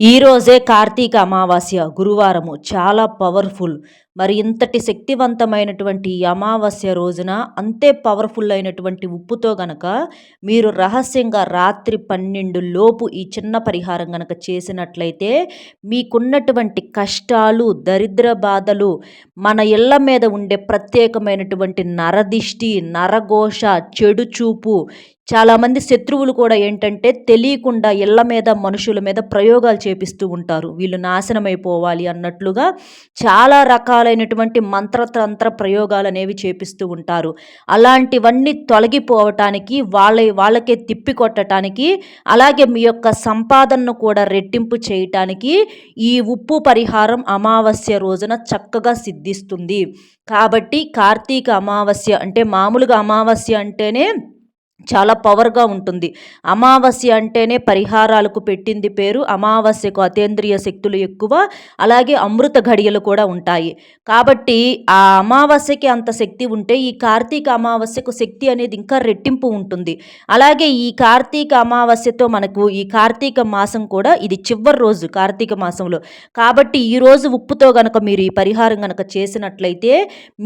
ఈరోజే కార్తీక అమావాస్య గురువారము చాలా పవర్ఫుల్. మరి ఇంతటి శక్తివంతమైనటువంటి అమావాస్య రోజున అంతే పవర్ఫుల్ అయినటువంటి ఉప్పుతో గనక మీరు రహస్యంగా రాత్రి పన్నెండు లోపు ఈ చిన్న పరిహారం గనక చేసినట్లయితే మీకున్నటువంటి కష్టాలు దరిద్ర బాధలు మన ఇళ్ళ మీద ఉండే ప్రత్యేకమైనటువంటి నరదిష్టి నరఘోష చెడు చూపు చాలామంది శత్రువులు కూడా ఏంటంటే తెలియకుండా ఇళ్ళ మీద మనుషుల మీద ప్రయోగాలు చేపిస్తూ ఉంటారు. వీళ్ళు నాశనం అయిపోవాలి అన్నట్లుగా చాలా రకాలైనటువంటి మంత్రతంత్ర ప్రయోగాలు అనేవి చేపిస్తూ ఉంటారు. అలాంటివన్నీ తొలగిపోవటానికి వాళ్ళ వాళ్ళకే తిప్పి కొట్టడానికి అలాగే మీ యొక్క సంపాదనను కూడా రెట్టింపు చేయటానికి ఈ ఉప్పు పరిహారం అమావాస్య రోజున చక్కగా సిద్ధిస్తుంది. కాబట్టి కార్తీక అమావాస్య అంటే మామూలుగా అమావాస్య అంటేనే చాలా పవర్గా ఉంటుంది. అమావాస్య అంటేనే పరిహారాలకు పెట్టింది పేరు. అమావాస్యకు అతేంద్రియ శక్తులు ఎక్కువ. అలాగే అమృత ఘడియలు కూడా ఉంటాయి. కాబట్టి ఆ అమావాస్యకి అంత శక్తి ఉంటే ఈ కార్తీక అమావాస్యకు శక్తి అనేది ఇంకా రెట్టింపు ఉంటుంది. అలాగే ఈ కార్తీక అమావాస్యతో మనకు ఈ కార్తీక మాసం కూడా ఇది చివరి రోజు కార్తీక మాసంలో. కాబట్టి ఈ రోజు ఉప్పుతో గనక మీరు ఈ పరిహారం గనక చేసినట్లయితే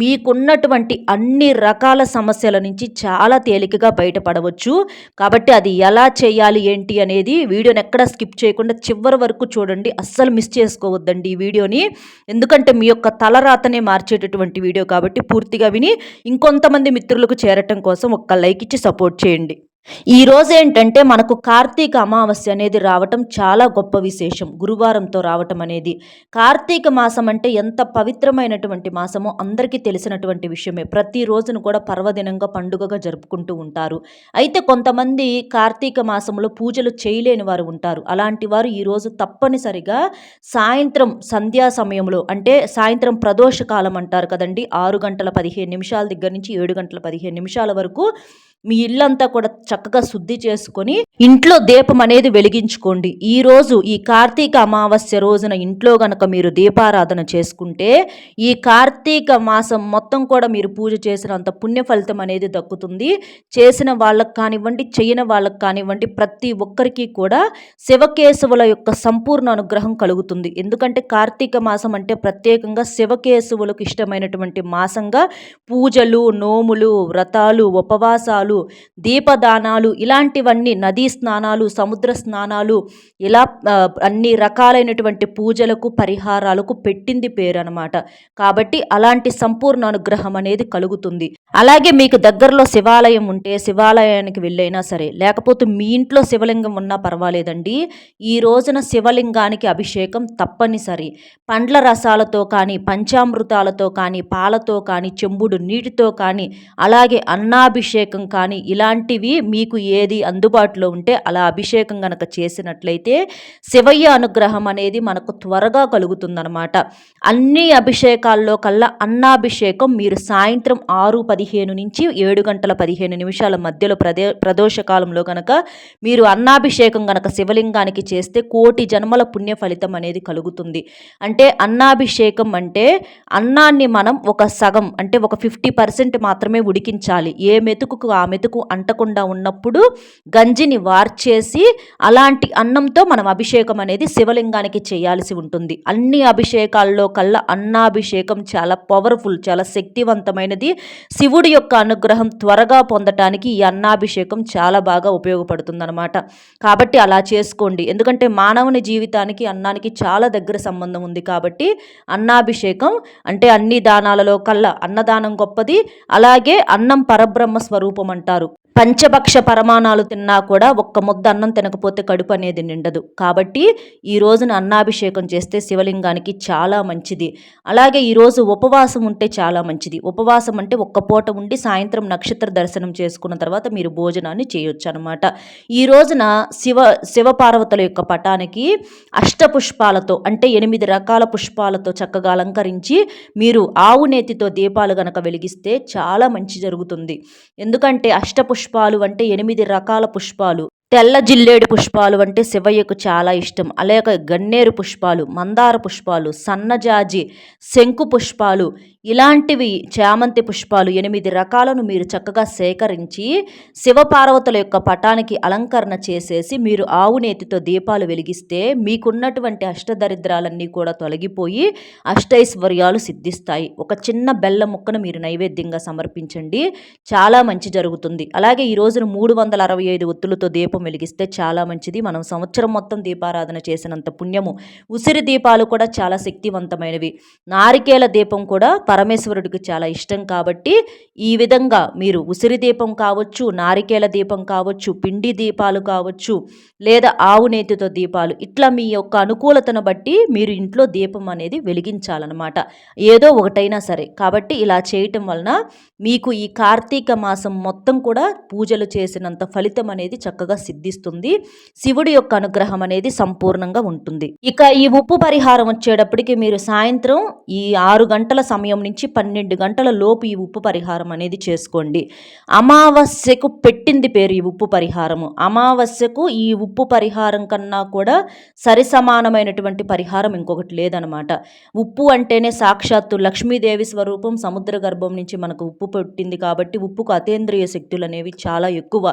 మీకున్నటువంటి అన్ని రకాల సమస్యల నుంచి చాలా తేలికగా బయట పడవచ్చు కాబట్టి అది ఎలా చేయాలి ఏంటి అనేది వీడియోని ఎక్కడ స్కిప్ చేయకుండా చివరి వరకు చూడండి. అస్సలు మిస్ చేసుకోవద్దండి ఈ వీడియోని. ఎందుకంటే మీ యొక్క తలరాతనే మార్చేటటువంటి వీడియో కాబట్టి పూర్తిగా విని ఇంకొంతమంది మిత్రులకు చేరటం కోసం ఒక్క లైక్ ఇచ్చి సపోర్ట్ చేయండి. ఈ రోజు ఏంటంటే మనకు కార్తీక అమావాస్య అనేది రావటం చాలా గొప్ప విశేషం గురువారంతో రావటం అనేది. కార్తీక మాసం అంటే ఎంత పవిత్రమైనటువంటి మాసమో అందరికీ తెలిసినటువంటి విషయమే. ప్రతి రోజును కూడా పర్వదినంగా పండుగగా జరుపుకుంటూ ఉంటారు. అయితే కొంతమంది కార్తీక మాసంలో పూజలు చేయలేని వారు ఉంటారు. అలాంటి వారు ఈరోజు తప్పనిసరిగా సాయంత్రం సంధ్యా సమయంలో అంటే సాయంత్రం ప్రదోష కాలం అంటారు కదండి ఆరు గంటల పదిహేను నిమిషాల దగ్గర నుంచి ఏడు గంటల పదిహేను నిమిషాల వరకు మీ ఇల్లంతా కూడా చక్కగా శుద్ధి చేసుకొని ఇంట్లో దీపం అనేది వెలిగించుకోండి. ఈ రోజు ఈ కార్తీక అమావాస్య రోజున ఇంట్లో గనక మీరు దీపారాధన చేసుకుంటే ఈ కార్తీక మాసం మొత్తం కూడా మీరు పూజ చేసినంత పుణ్య ఫలితం అనేది దక్కుతుంది. చేసిన వాళ్ళకి కానివ్వండి చేయని వాళ్ళకి కానివ్వండి ప్రతి ఒక్కరికి కూడా శివకేశవుల యొక్క సంపూర్ణ అనుగ్రహం కలుగుతుంది. ఎందుకంటే కార్తీక మాసం అంటే ప్రత్యేకంగా శివకేశవులకు ఇష్టమైనటువంటి మాసంగా పూజలు నోములు వ్రతాలు ఉపవాసాలు స్నానాలు దీపదానాలు ఇలాంటివన్నీ నదీ స్నానాలు సముద్ర స్నానాలు ఇలా అన్ని రకాలైనటువంటి పూజలకు పరిహారాలకు పెట్టింది పేరు అనమాట కాబట్టి అలాంటి సంపూర్ణ అనుగ్రహం అనేది కలుగుతుంది. అలాగే మీకు దగ్గరలో శివాలయం ఉంటే శివాలయానికి వెళ్ళైనా సరే లేకపోతే మీ ఇంట్లో శివలింగం ఉన్నా పర్వాలేదండి. ఈ రోజున శివలింగానికి అభిషేకం తప్పనిసరి. పండ్ల రసాలతో కానీ పంచామృతాలతో కానీ పాలతో కానీ చెంబుడు నీటితో కానీ అలాగే అన్నాభిషేకం కానీ కానీ ఇలాంటివి మీకు ఏది అందుబాటులో ఉంటే అలా అభిషేకం గనక చేసినట్లయితే శివయ్య అనుగ్రహం అనేది మనకు త్వరగా కలుగుతుందనమాట అన్ని అభిషేకాల్లో కల్లా అన్నాభిషేకం మీరు సాయంత్రం ఆరు పదిహేను నుంచి ఏడు గంటల పదిహేను నిమిషాల మధ్యలో ప్రదే ప్రదోషకాలంలో గనక మీరు అన్నాభిషేకం గనక శివలింగానికి చేస్తే కోటి జన్మల పుణ్య ఫలితం అనేది కలుగుతుంది. అంటే అన్నాభిషేకం అంటే అన్నాన్ని మనం ఒక సగం అంటే ఒక ఫిఫ్టీ పర్సెంట్ మాత్రమే ఉడికించాలి. ఏ మెతుకు ఆ మెతుకు అంటకుండా ఉన్నప్పుడు గంజిని వార్చేసి అలాంటి అన్నంతో మనం అభిషేకం అనేది శివలింగానికి చేయాల్సి ఉంటుంది. అన్ని అభిషేకాల్లో కల్లా అన్నాభిషేకం చాలా పవర్ఫుల్ చాలా శక్తివంతమైనది. శివుడి యొక్క అనుగ్రహం త్వరగా పొందటానికి ఈ అన్నాభిషేకం చాలా బాగా ఉపయోగపడుతుందన్నమాట. కాబట్టి అలా చేసుకోండి. ఎందుకంటే మానవుని జీవితానికి అన్నానికి చాలా దగ్గర సంబంధం ఉంది కాబట్టి అన్నాభిషేకం అంటే అన్ని దానాలలో కల్లా అన్నదానం గొప్పది. అలాగే అన్నం పరబ్రహ్మ స్వరూపం అంటారు. అంటారు పంచభక్ష పరమాణాలు తిన్నా కూడా ఒక్క ముద్ద అన్నం తినకపోతే కడుపు అనేది నిండదు. కాబట్టి ఈ రోజున అన్నాభిషేకం చేస్తే శివలింగానికి చాలా మంచిది. అలాగే ఈరోజు ఉపవాసం ఉంటే చాలా మంచిది. ఉపవాసం అంటే ఒక్క పూట ఉండి సాయంత్రం నక్షత్ర దర్శనం చేసుకున్న తర్వాత మీరు భోజనాన్ని చేయొచ్చు అనమాట ఈ రోజున శివ శివపార్వతుల యొక్క పటానికి అష్టపుష్పాలతో అంటే ఎనిమిది రకాల పుష్పాలతో చక్కగా అలంకరించి మీరు ఆవు నేతితో దీపాలు గనక వెలిగిస్తే చాలా మంచి జరుగుతుంది. ఎందుకంటే అష్టపుష్ప పుష్పాలు అంటే ఎనిమిది రకాల పుష్పాలు. తెల్ల జిల్లేడు పుష్పాలు అంటే శివయ్యకు చాలా ఇష్టం. అలాగే గన్నేరు పుష్పాలు మందార పుష్పాలు సన్నజాజి శంకు పుష్పాలు ఇలాంటివి చామంతి పుష్పాలు ఎనిమిది రకాలను మీరు చక్కగా సేకరించి శివపార్వతుల యొక్క పటానికి అలంకరణ చేసేసి మీరు ఆవు నేతితో దీపాలు వెలిగిస్తే మీకున్నటువంటి అష్టదరిద్రాలన్నీ కూడా తొలగిపోయి అష్టైశ్వర్యాలు సిద్ధిస్తాయి. ఒక చిన్న బెల్ల ముక్కను మీరు నైవేద్యంగా సమర్పించండి. చాలా మంచి జరుగుతుంది. అలాగే ఈ రోజున మూడు వందల అరవై ఐదు ఒత్తులతో దీపం దీపం వెలిగిస్తే చాలా మంచిది. మనం సంవత్సరం మొత్తం దీపారాధన చేసినంత పుణ్యము. ఉసిరి దీపాలు కూడా చాలా శక్తివంతమైనవి. నారికేల దీపం కూడా పరమేశ్వరుడికి చాలా ఇష్టం కాబట్టి ఈ విధంగా మీరు ఉసిరి దీపం కావచ్చు నారికేల దీపం కావచ్చు పిండి దీపాలు కావచ్చు లేదా ఆవు నేతితో దీపాలు ఇట్లా మీ యొక్క అనుకూలతను బట్టి మీరు ఇంట్లో దీపం అనేది వెలిగించాలన్నమాట. ఏదో ఒకటైనా సరే. కాబట్టి ఇలా చేయటం వలన మీకు ఈ కార్తీక మాసం మొత్తం కూడా పూజలు చేసినంత ఫలితం అనేది చక్కగా సిద్ధిస్తుంది. శివుడి యొక్క అనుగ్రహం అనేది సంపూర్ణంగా ఉంటుంది. ఇక ఈ ఉప్పు పరిహారం వచ్చేటప్పటికి మీరు సాయంత్రం ఈ ఆరు గంటల సమయం నుంచి పన్నెండు గంటల లోపు ఈ ఉప్పు పరిహారం అనేది చేసుకోండి. అమావాస్యకు పెట్టింది పేరు ఈ ఉప్పు పరిహారము. అమావాస్యకు ఈ ఉప్పు పరిహారం కన్నా కూడా సరి సమానమైనటువంటి పరిహారం ఇంకొకటి లేదనమాట. ఉప్పు అంటేనే సాక్షాత్తు లక్ష్మీదేవి స్వరూపం సముద్ర గర్భం నుంచి మనకు ఉప్పు పెట్టింది కాబట్టి ఉప్పుకు అతేంద్రియ శక్తులు అనేవి చాలా ఎక్కువ.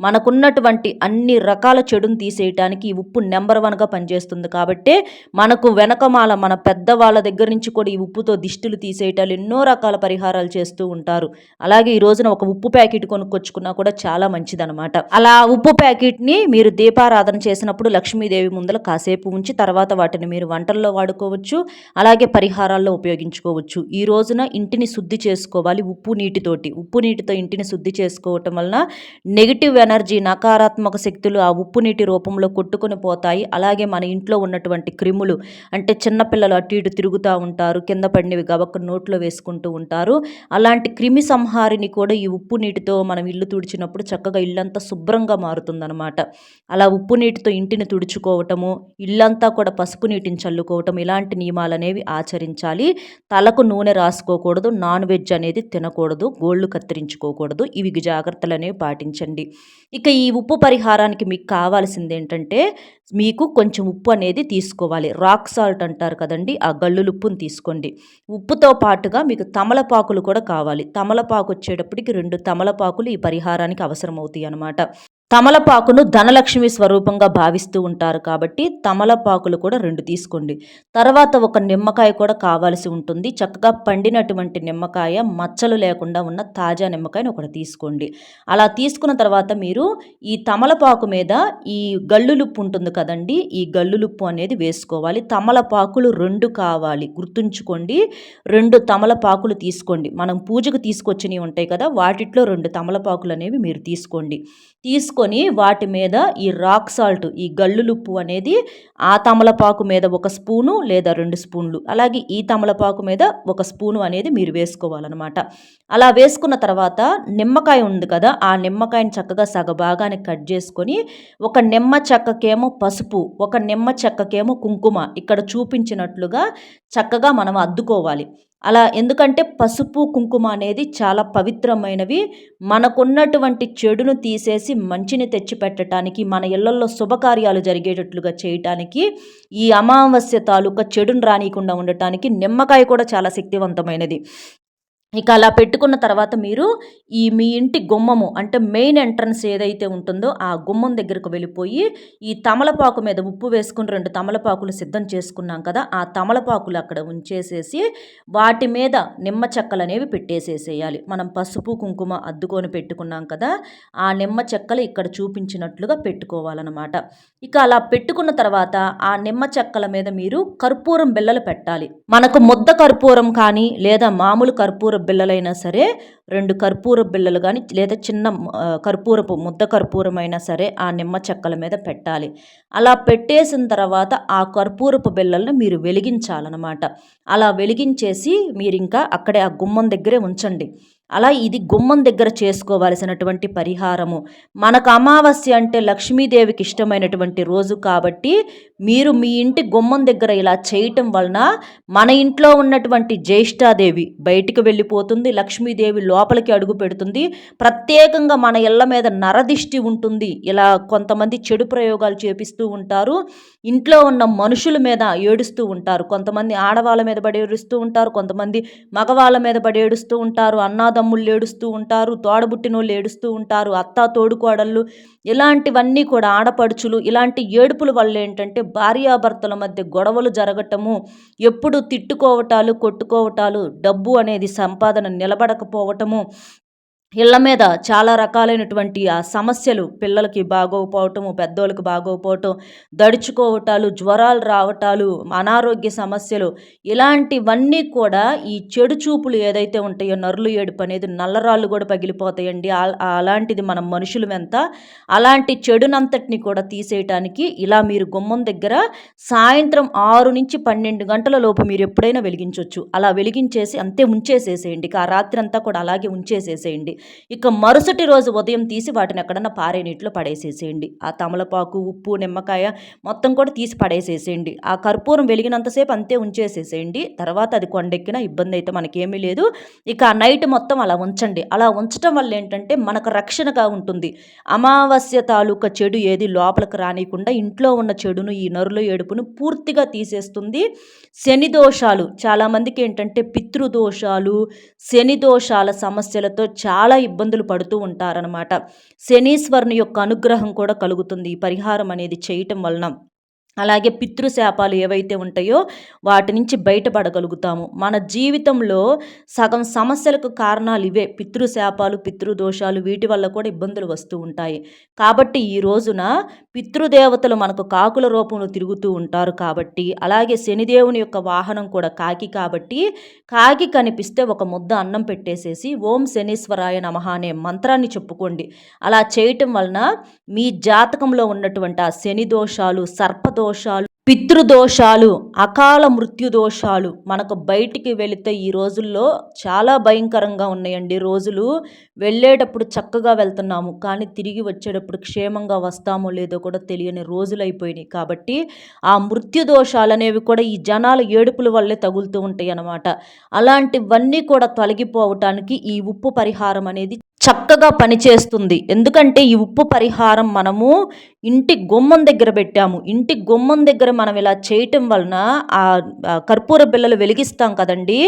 మనకున్నటువంటి అన్ని రకాల చెడును తీసేయటానికి ఈ ఉప్పు నెంబర్ వన్గా పనిచేస్తుంది. కాబట్టి మనకు వెనకమాల మన పెద్దవాళ్ళ దగ్గర నుంచి కూడా ఈ ఉప్పుతో దిష్టిలు తీసేయటాలు ఎన్నో రకాల పరిహారాలు చేస్తూ ఉంటారు. అలాగే ఈ రోజున ఒక ఉప్పు ప్యాకెట్ కొనుక్కొచ్చుకున్నా కూడా చాలా మంచిదనమాట అలా ఉప్పు ప్యాకెట్ని మీరు దీపారాధన చేసినప్పుడు లక్ష్మీదేవి ముందర కాసేపు ఉంచి తర్వాత వాటిని మీరు వంటల్లో వాడుకోవచ్చు అలాగే పరిహారాల్లో ఉపయోగించుకోవచ్చు. ఈ రోజున ఇంటిని శుద్ధి చేసుకోవాలి ఉప్పు నీటితోటి. ఉప్పు నీటితో ఇంటిని శుద్ధి చేసుకోవటం వలన నెగిటివ్ ఎనర్జీ నకారాత్మక శక్తులు ఆ ఉప్పు నీటి రూపంలో కొట్టుకుని పోతాయి. అలాగే మన ఇంట్లో ఉన్నటువంటి క్రిములు అంటే చిన్నపిల్లలు అటు ఇటు తిరుగుతూ ఉంటారు కింద పడినవి గబక్క నోట్లో వేసుకుంటూ ఉంటారు. అలాంటి క్రిమి సంహారిని కూడా ఈ ఉప్పు నీటితో మనం ఇల్లు తుడిచినప్పుడు చక్కగా ఇల్లంతా శుభ్రంగా మారుతుందన్నమాట. అలా ఉప్పు నీటితో ఇంటిని తుడుచుకోవటము ఇల్లంతా కూడా పసుపు నీటిని చల్లుకోవటం ఇలాంటి నియమాలు అనేవి ఆచరించాలి. తలకు నూనె రాసుకోకూడదు నాన్ వెజ్ అనేది తినకూడదు గోళ్ళు కత్తిరించుకోకూడదు. ఇవి జాగ్రత్తలు అనేవి పాటించండి. ఇక ఈ ఉప్పు పరిహారానికి మీకు కావాల్సింది ఏంటంటే మీకు కొంచెం ఉప్పు అనేది తీసుకోవాలి. రాక్ సాల్ట్ అంటారు కదండి ఆ గల్లులుప్పుని తీసుకోండి. ఉప్పుతో పాటుగా మీకు తమలపాకులు కూడా కావాలి. తమలపాకు వచ్చేటప్పటికి రెండు తమలపాకులు ఈ పరిహారానికి అవసరం అవుతాయి అన్నమాట తమలపాకును ధనలక్ష్మి స్వరూపంగా భావిస్తూ ఉంటారు కాబట్టి తమలపాకులు కూడా రెండు తీసుకోండి. తర్వాత ఒక నిమ్మకాయ కూడా కావాల్సి ఉంటుంది. చక్కగా పండినటువంటి నిమ్మకాయ మచ్చలు లేకుండా ఉన్న తాజా నిమ్మకాయను ఒకటి తీసుకోండి. అలా తీసుకున్న తర్వాత మీరు ఈ తమలపాకు మీద ఈ గల్లులుప్పు ఉంటుంది కదండి ఈ గల్లులుప్పు అనేది వేసుకోవాలి. తమలపాకులు రెండు కావాలి. గుర్తుంచుకోండి రెండు తమలపాకులు తీసుకోండి. మనం పూజకు తీసుకొచ్చినవి ఉంటాయి కదా వాటిట్లో రెండు తమలపాకులు అనేవి మీరు తీసుకోండి. తీసుకొని వాటి మీద ఈ రాక్ సాల్ట్ ఈ గల్లులుప్పు అనేది ఆ తమలపాకు మీద ఒక స్పూను లేదా రెండు స్పూన్లు అలాగే ఈ తమలపాకు మీద ఒక స్పూను అనేది మీరు వేసుకోవాలన్నమాట. అలా వేసుకున్న తర్వాత నిమ్మకాయ ఉంది కదా ఆ నిమ్మకాయని చక్కగా సగభాగాన్ని కట్ చేసుకొని ఒక నిమ్మ చెక్కకేమో పసుపు ఒక నిమ్మ చెక్కకేమో కుంకుమ ఇక్కడ చూపించినట్లుగా చక్కగా మనం అద్దుకోవాలి. అలా ఎందుకంటే పసుపు కుంకుమ అనేది చాలా పవిత్రమైనవి. మనకున్నటువంటి చెడును తీసేసి మంచిని తెచ్చిపెట్టడానికి మన ఇళ్ళలో శుభకార్యాలు జరిగేటట్లుగా చేయటానికి ఈ అమావాస్య తాలూకా చెడును రానియకుండా ఉండటానికి నిమ్మకాయ కూడా చాలా శక్తివంతమైనది. ఇక అలా పెట్టుకున్న తర్వాత మీరు ఈ మీ ఇంటి గుమ్మము అంటే మెయిన్ ఎంట్రన్స్ ఏదైతే ఉంటుందో ఆ గుమ్మం దగ్గరకు వెళ్ళిపోయి ఈ తమలపాకు మీద ఉప్పు వేసుకుని రెండు తమలపాకులు సిద్ధం చేసుకున్నాం కదా ఆ తమలపాకులు అక్కడ ఉంచేసేసి వాటి మీద నిమ్మ చెక్కలు అనేవి పెట్టేసేసేయాలి. మనం పసుపు కుంకుమ అద్దుకొని పెట్టుకున్నాం కదా ఆ నిమ్మ చెక్కలు ఇక్కడ చూపించినట్లుగా పెట్టుకోవాలన్నమాట. ఇక అలా పెట్టుకున్న తర్వాత ఆ నిమ్మ చెక్కల మీద మీరు కర్పూరం బిళ్ళలు పెట్టాలి. మనకు ముద్ద కర్పూరం కానీ లేదా మామూలు కర్పూరం బిళ్ళలైనా సరే రెండు కర్పూర బిళ్ళలు కానీ లేదా చిన్న కర్పూరపు ముద్ద కర్పూరం అయినా సరే ఆ నిమ్మ చెక్కల మీద పెట్టాలి. అలా పెట్టేసిన తర్వాత ఆ కర్పూరపు బిళ్ళలను మీరు వెలిగించాలన్నమాట. అలా వెలిగించేసి మీరు ఇంకా అక్కడే ఆ గుమ్మం దగ్గరే ఉంచండి. అలా ఇది గుమ్మం దగ్గర చేసుకోవలసినటువంటి పరిహారము. మనకు అమావాస్య అంటే లక్ష్మీదేవికి ఇష్టమైనటువంటి రోజు కాబట్టి మీరు మీ ఇంటి గుమ్మం దగ్గర ఇలా చేయటం వలన మన ఇంట్లో ఉన్నటువంటి జ్యేష్ఠాదేవి బయటికి వెళ్ళిపోతుంది లక్ష్మీదేవి లోపలికి అడుగు పెడుతుంది. ప్రత్యేకంగా మన ఇళ్ళ మీద నరదిష్టి ఉంటుంది. ఇలా కొంతమంది చెడు ప్రయోగాలు చేపిస్తూ ఉంటారు. ఇంట్లో ఉన్న మనుషుల మీద ఏడుస్తూ ఉంటారు. కొంతమంది ఆడవాళ్ళ మీద పడి ఏడుస్తూ ఉంటారు. కొంతమంది మగవాళ్ళ మీద పడి ఏడుస్తూ ఉంటారు. అన్నాదం తమ్ముళ్ళు ఏడుస్తూ ఉంటారు తోడబుట్టినోళ్ళు ఏడుస్తూ ఉంటారు అత్త తోడుకోడళ్ళు ఇలాంటివన్నీ కూడా ఆడపడుచులు ఇలాంటి ఏడుపుల వల్ల ఏంటంటే భార్యాభర్తల మధ్య గొడవలు జరగటము ఎప్పుడు తిట్టుకోవటాలు కొట్టుకోవటాలు డబ్బు అనేది సంపాదన నిలబడకపోవటము ఇళ్ళ మీద చాలా రకాలైనటువంటి ఆ సమస్యలు పిల్లలకి బాగోకపోవటము పెద్దోళ్ళకి బాగోకపోవటం దడుచుకోవటాలు జ్వరాలు రావటాలు అనారోగ్య సమస్యలు ఇలాంటివన్నీ కూడా ఈ చెడు చూపులు ఏదైతే ఉంటాయో నరులు ఏడుపు అనేది నల్లరాళ్ళు కూడా పగిలిపోతాయండి. అలాంటిది మనం మనుషులు ఎంత అలాంటి చెడునంతటిని కూడా తీసేయటానికి ఇలా మీరు గుమ్మం దగ్గర సాయంత్రం ఆరు నుంచి పన్నెండు గంటల లోపు మీరు ఎప్పుడైనా వెలిగించవచ్చు అలా వెలిగించేసి అంతే ఉంచేసేసేయండి. ఆ రాత్రి అంతా కూడా అలాగే ఉంచేసేసేయండి. ఇక మరుసటి రోజు ఉదయం తీసి వాటిని ఎక్కడన్నా పారే నీటిలో పడేసేసేయండి. ఆ తమలపాకు ఉప్పు నిమ్మకాయ మొత్తం కూడా తీసి పడేసేసేయండి. ఆ కర్పూరం వెలిగినంతసేపు అంతే ఉంచేసేసేయండి. తర్వాత అది కొండెక్కిన ఇబ్బంది అయితే మనకేమీ లేదు. ఇక ఆ నైట్ మొత్తం అలా ఉంచండి. అలా ఉంచడం వల్ల ఏంటంటే మనకు రక్షణగా ఉంటుంది. అమావాస్య తాలూకా చెడు ఏది లోపలికి రానియకుండా ఇంట్లో ఉన్న చెడును ఈ నరుల ఏడుపును పూర్తిగా తీసేస్తుంది. శని దోషాలు. చాలామందికి ఏంటంటే పితృదోషాలు శని దోషాల సమస్యలతో చాలా చాలా ఇబ్బందులు పడుతూ ఉంటారనమాట శనీశ్వరుని యొక్క అనుగ్రహం కూడా కలుగుతుంది. ఈ పరిహారం అనేది చేయటం వలన. అలాగే పితృశాపాలు ఏవైతే ఉంటాయో వాటి నుంచి బయటపడగలుగుతాము. మన జీవితంలో సగం సమస్యలకు కారణాలు ఇవే. పితృశాపాలు పితృదోషాలు వీటి వల్ల కూడా ఇబ్బందులు వస్తూ ఉంటాయి. కాబట్టి ఈ రోజున పితృదేవతలు మనకు కాకుల రూపంలో తిరుగుతూ ఉంటారు కాబట్టి అలాగే శనిదేవుని యొక్క వాహనం కూడా కాకి కాబట్టి కాకి కనిపిస్తే ఒక ముద్ద అన్నం పెట్టేసేసి ఓం శనీశ్వరాయ నమ అనే మంత్రాన్ని చెప్పుకోండి. అలా చేయటం వలన మీ జాతకంలో ఉన్నటువంటి ఆ శని దోషాలు సర్పదో దోషాలు పితృదోషాలు అకాల మృత్యు దోషాలు మనకు బయటికి వెళితే ఈ రోజుల్లో చాలా భయంకరంగా ఉన్నాయండి. రోజులు వెళ్ళేటప్పుడు చక్కగా వెళ్తున్నాము కానీ తిరిగి వచ్చేటప్పుడు క్షేమంగా వస్తామో లేదో కూడా తెలియని రోజులు అయిపోయినాయి కాబట్టి ఆ మృత్యు దోషాలు అనేవి కూడా ఈ జనాల ఏడుపుల వల్లే తగులుతూ ఉంటాయి అన్నమాట అలాంటివన్నీ కూడా తొలగిపోవటానికి ఈ ఉప్పు పరిహారం అనేది చక్కగా పనిచేస్తుంది. ఎందుకంటే ఈ ఉప్పు పరిహారం మనము ఇంటి గుమ్మం దగ్గర పెట్టాము. ఇంటి గుమ్మం దగ్గర మనం ఇలా చేయటం వలన ఆ కర్పూర బిల్లలు వెలిగిస్తాం కదండి.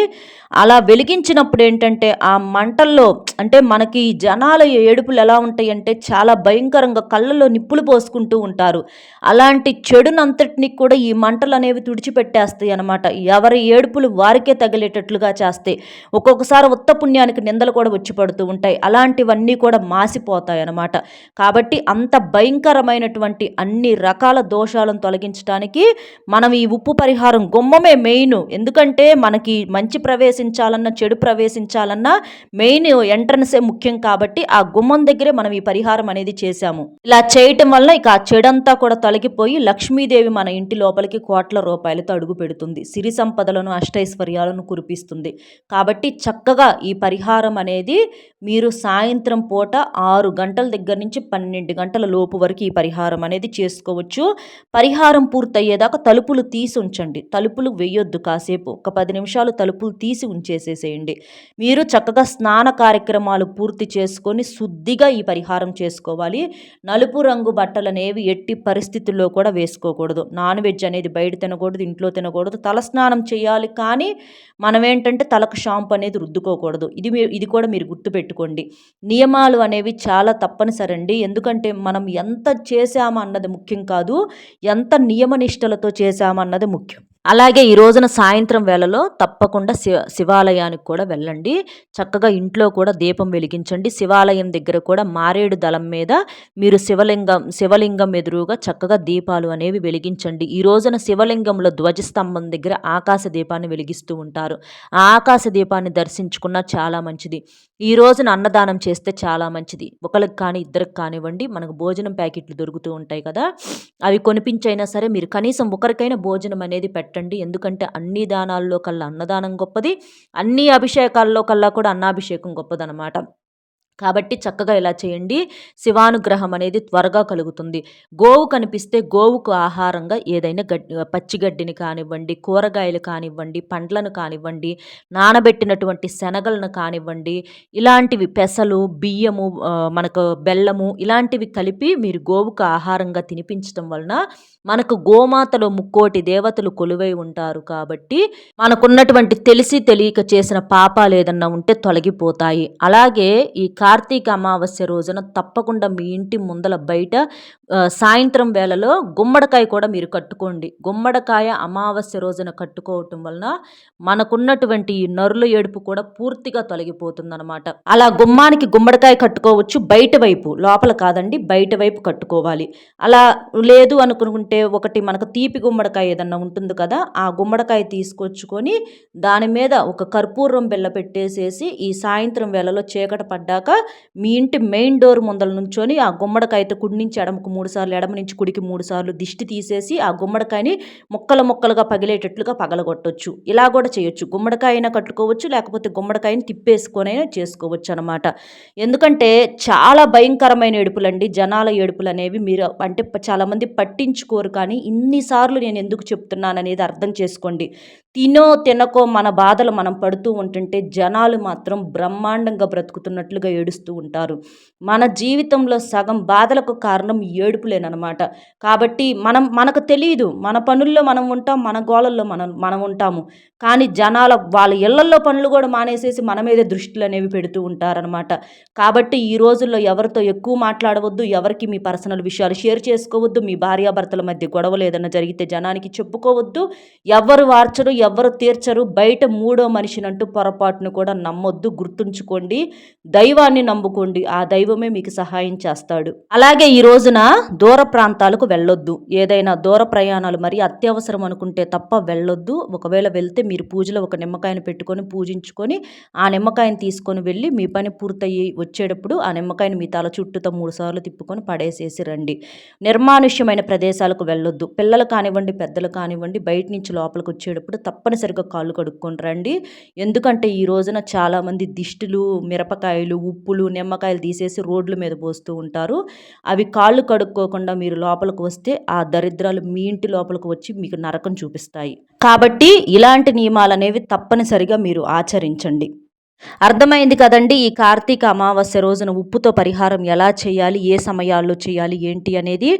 అలా వెలిగించినప్పుడు ఏంటంటే ఆ మంటల్లో అంటే మనకి జనాల ఏడుపులు ఎలా ఉంటాయంటే చాలా భయంకరంగా కళ్ళల్లో నిప్పులు పోసుకుంటూ ఉంటారు. అలాంటి చెడునంతటిని కూడా ఈ మంటలు అనేవి తుడిచిపెట్టేస్తాయి అనమాట ఎవరి ఏడుపులు వారికే తగిలేటట్లుగా చేస్తాయి. ఒక్కొక్కసారి ఉత్త పుణ్యానికి నిందలు కూడా వచ్చి పడుతూ ఉంటాయి. ఇలాంటివన్నీ కూడా మాసిపోతాయి అన్నమాట కాబట్టి అంత భయంకరమైనటువంటి అన్ని రకాల దోషాలను తొలగించడానికి మనం ఈ ఉప్పు పరిహారం గుమ్మమే మెయిన్. ఎందుకంటే మనకి మంచి ప్రవేశించాలన్నా చెడు ప్రవేశించాలన్నా మెయిన్ ఎంట్రన్సే ముఖ్యం కాబట్టి ఆ గుమ్మం దగ్గరే మనం ఈ పరిహారం అనేది చేశాము. ఇలా చేయటం వల్ల ఇక ఆ చెడంతా కూడా తొలగిపోయి లక్ష్మీదేవి మన ఇంటి లోపలికి కోట్ల రూపాయలతో అడుగు పెడుతుంది. సిరి సంపదలను అష్టైశ్వర్యాలను కురిపిస్తుంది. కాబట్టి చక్కగా ఈ పరిహారం అనేది మీరు సా సాయంత్రం పూట ఆరు గంటల దగ్గర నుంచి పన్నెండు గంటల లోపు వరకు ఈ పరిహారం అనేది చేసుకోవచ్చు. పరిహారం పూర్తయ్యేదాకా తలుపులు తీసి ఉంచండి. తలుపులు వేయొద్దు కాసేపు. ఒక పది నిమిషాలు తలుపులు తీసి ఉంచేసేసేయండి. మీరు చక్కగా స్నాన కార్యక్రమాలు పూర్తి చేసుకొని శుద్ధిగా ఈ పరిహారం చేసుకోవాలి. నలుపు రంగు బట్టలు అనేవి ఎట్టి పరిస్థితుల్లో కూడా వేసుకోకూడదు. నాన్ వెజ్ అనేది బయట తినకూడదు ఇంట్లో తినకూడదు. తల స్నానం చేయాలి కానీ మనం ఏంటంటే తలకు షాంపు అనేది రుద్దుకోకూడదు. ఇది ఇది కూడా మీరు గుర్తుపెట్టుకోండి. నియమాలు అనేవి చాలా తప్పనిసరి అండి ఎందుకంటే మనం ఎంత చేశామన్నది ముఖ్యం కాదు ఎంత నియమనిష్టలతో చేశామన్నది ముఖ్యం. అలాగే ఈ రోజున సాయంత్రం వేళలో తప్పకుండా శివ శివాలయానికి కూడా వెళ్ళండి. చక్కగా ఇంట్లో కూడా దీపం వెలిగించండి. శివాలయం దగ్గర కూడా మారేడు దళం మీద మీరు శివలింగం శివలింగం ఎదురుగా చక్కగా దీపాలు అనేవి వెలిగించండి. ఈ రోజున శివలింగంలో ధ్వజస్తంభం దగ్గర ఆకాశ దీపాన్ని వెలిగిస్తూ ఉంటారు. ఆ ఆకాశ దీపాన్ని దర్శించుకున్న చాలా మంచిది. ఈ రోజున అన్నదానం చేస్తే చాలా మంచిది. ఒకరికి కానీ ఇద్దరికి కానివ్వండి మనకు భోజనం ప్యాకెట్లు దొరుకుతూ ఉంటాయి కదా. అవి కొనిపించైనా సరే మీరు కనీసం ఒకరికైనా భోజనం అనేది పెట్ట పెట్టండి. ఎందుకంటే అన్ని దానాల్లో కల్లా అన్నదానం గొప్పది. అన్ని అభిషేకాల్లో కల్లా కూడా అన్నాభిషేకం గొప్పదనమాట. కాబట్టి చక్కగా ఇలా చేయండి. శివానుగ్రహం అనేది త్వరగా కలుగుతుంది. గోవు కనిపిస్తే గోవుకు ఆహారంగా ఏదైనా గడ్డి పచ్చిగడ్డిని కానివ్వండి కూరగాయలు కానివ్వండి పండ్లను కానివ్వండి నానబెట్టినటువంటి శనగలను కానివ్వండి ఇలాంటివి పెసలు బియ్యము మనకు బెల్లము ఇలాంటివి కలిపి మీరు గోవుకు ఆహారంగా తినిపించడం వలన మనకు గోమాతలో ముక్కోటి దేవతలు కొలువై ఉంటారు కాబట్టి మనకున్నటువంటి తెలిసి తెలియక చేసిన పాపాలు ఏదన్నా ఉంటే తొలగిపోతాయి. అలాగే ఈ కార్తీక అమావాస్య రోజున తప్పకుండా మీ ఇంటి ముందల బయట సాయంత్రం వేళలో గుమ్మడికాయ కూడా మీరు కట్టుకోండి. గుమ్మడికాయ అమావాస్య రోజున కట్టుకోవటం వలన మనకున్నటువంటి ఈ నరుల ఏడుపు కూడా పూర్తిగా తొలగిపోతుందన్నమాట. అలా గుమ్మానికి గుమ్మడికాయ కట్టుకోవచ్చు బయట వైపు లోపల కాదండి బయట వైపు కట్టుకోవాలి. అలా లేదు అనుకుంటే ఒకటి మనకు తీపి గుమ్మడికాయ ఏదన్నా ఉంటుంది కదా ఆ గుమ్మడికాయ తీసుకొచ్చుకొని దాని మీద ఒక కర్పూరం బెల్ల పెట్టేసేసి ఈ సాయంత్రం వేళలో చీకట పడ్డాక మీ ఇంటి మెయిన్ డోర్ ముందల నుంచొని ఆ గుమ్మడికాయతో కుడి నుంచి ఎడమకు మూడు సార్లు ఎడమ నుంచి కుడికి మూడు సార్లు దిష్టి తీసేసి ఆ గుమ్మడికాయని ముక్కలు ముక్కలుగా పగిలేటట్లుగా పగలగొట్టవచ్చు ఇలా కూడా చేయొచ్చు. గుమ్మడికాయ అయినా కట్టుకోవచ్చు లేకపోతే గుమ్మడికాయని తిప్పేసుకొనైనా చేసుకోవచ్చు అనమాట ఎందుకంటే చాలా భయంకరమైన ఏడుపులండి. జనాల ఏడుపులు అనేవి మీరు అంటే చాలామంది పట్టించుకోరు కానీ ఇన్నిసార్లు నేను ఎందుకు చెప్తున్నాను అనేది అర్థం చేసుకోండి. తినో తినకో మన బాధలు మనం పడుతూ ఉంటుంటే జనాలు మాత్రం బ్రహ్మాండంగా బ్రతుకుతున్నట్లుగా ఏడుస్తూ ఉంటారు. మన జీవితంలో సగం బాధలకు కారణం ఏడుపులేనమాట కాబట్టి మనం మనకు తెలియదు మన పనుల్లో మనం ఉంటాం మన గోళల్లో మనం మనం ఉంటాము. కానీ జనాల వాళ్ళ ఇళ్ళల్లో పనులు కూడా మానేసేసి మన మీద దృష్టిలు అనేవి పెడుతూ ఉంటారనమాట కాబట్టి ఈ రోజుల్లో ఎవరితో ఎక్కువ మాట్లాడవద్దు ఎవరికి మీ పర్సనల్ విషయాలు షేర్ చేసుకోవద్దు మీ భార్యాభర్తల మధ్య గొడవలు ఏదైనా జరిగితే జనానికి చెప్పుకోవద్దు. ఎవరు వార్చరు ఎవరు తీర్చరు. బయట మూడో మనిషినంటూ పొరపాటును కూడా నమ్మొద్దు గుర్తుంచుకోండి. దైవాన్ని నమ్ముకోండి. ఆ దైవమే మీకు సహాయం చేస్తాడు. అలాగే ఈ రోజున దూర ప్రాంతాలకు వెళ్ళొద్దు. ఏదైనా దూర ప్రయాణాలు మరి అత్యవసరం అనుకుంటే తప్ప వెళ్ళొద్దు. ఒకవేళ వెళ్తే మీరు పూజలో ఒక నిమ్మకాయను పెట్టుకొని పూజించుకొని ఆ నిమ్మకాయని తీసుకొని వెళ్ళి మీ పని పూర్తయ్యి వచ్చేటప్పుడు ఆ నిమ్మకాయని మీ తల చుట్టూతో మూడు సార్లు తిప్పుకొని పడేసేసి రండి. నిర్మానుష్యమైన ప్రదేశాలకు వెళ్ళొద్దు. పిల్లలు కానివ్వండి పెద్దలు కానివ్వండి బయట నుంచి లోపలికి వచ్చేటప్పుడు తప్పనిసరిగా కాళ్ళు కడుక్కొని రండి. ఎందుకంటే ఈ రోజున చాలామంది దిష్టిలు మిరపకాయలు ఉప్పులు నిమ్మకాయలు తీసేసి రోడ్ల మీద పోస్తూ ఉంటారు. అవి కాళ్ళు కడుక్కోకుండా మీరు లోపలికి వస్తే ఆ దరిద్రాలు మీ ఇంటి లోపలికి వచ్చి మీకు నరకం చూపిస్తాయి. కాబట్టి ఇలాంటి నియమాలు అనేవి తప్పనిసరిగా మీరు ఆచరించండి. అర్థమైంది కదండి ఈ కార్తీక అమావాస్య రోజున ఉప్పుతో పరిహారం ఎలా చేయాలి ఏ సమయాల్లో చేయాలి ఏంటి అనేది.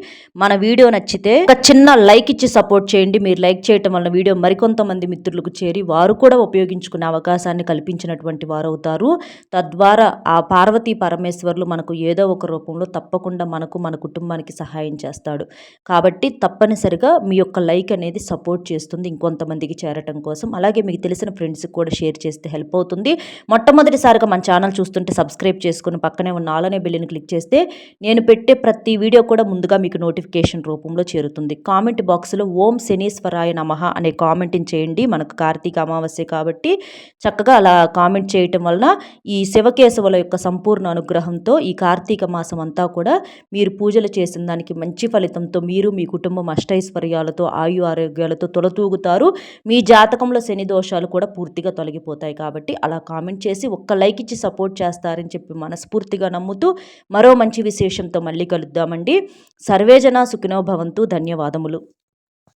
మన వీడియో నచ్చితే ఒక చిన్న లైక్ ఇచ్చి సపోర్ట్ చేయండి. మీరు లైక్ చేయటం వల్ల వీడియో మరికొంతమంది మిత్రులకు చేరి వారు కూడా ఉపయోగించుకునే అవకాశాన్ని కల్పించినటువంటి వారు అవుతారు తద్వారా ఆ పార్వతీ పరమేశ్వర్లు మనకు ఏదో ఒక రూపంలో తప్పకుండా మనకు మన కుటుంబానికి సహాయం చేస్తాడు. కాబట్టి తప్పనిసరిగా మీ యొక్క లైక్ అనేది సపోర్ట్ చేస్తుంది ఇంకొంతమందికి చేరటం కోసం. అలాగే మీకు తెలిసిన ఫ్రెండ్స్కి కూడా షేర్ చేస్తే హెల్ప్ అవుతుంది. మొట్టమొదటిసారిగా మన ఛానల్ చూస్తుంటే సబ్స్క్రైబ్ చేసుకుని పక్కనే ఉన్న ఆలనే బిల్లుని క్లిక్ చేస్తే నేను పెట్టే ప్రతి వీడియో కూడా ముందుగా మీకు నోటిఫికేషన్ రూపంలో చేరుతుంది. కామెంట్ బాక్స్లో ఓం శనీశ్వరాయ నమః అనే కామెంట్ని చేయండి. మనకు కార్తీక అమావాస్య కాబట్టి చక్కగా అలా కామెంట్ చేయటం వలన ఈ శివకేశవుల యొక్క సంపూర్ణ అనుగ్రహంతో ఈ కార్తీక మాసం అంతా కూడా మీరు పూజలు చేసిన దానికి మంచి ఫలితంతో మీరు మీ కుటుంబం అష్టైశ్వర్యాలతో ఆయు ఆరోగ్యాలతో తొలతూగుతారు. మీ జాతకంలో శని దోషాలు కూడా పూర్తిగా తొలగిపోతాయి కాబట్టి అలా కామెంట్ కామెంట్ చేసి ఒక్క లైక్ ఇచ్చి సపోర్ట్ చేస్తారని చెప్పి మనస్ఫూర్తిగా నమ్ముతూ మరో మంచి విశేషంతో మళ్ళీ కలుద్దామండి. సర్వేజన సుఖినో భవంతు. ధన్యవాదములు.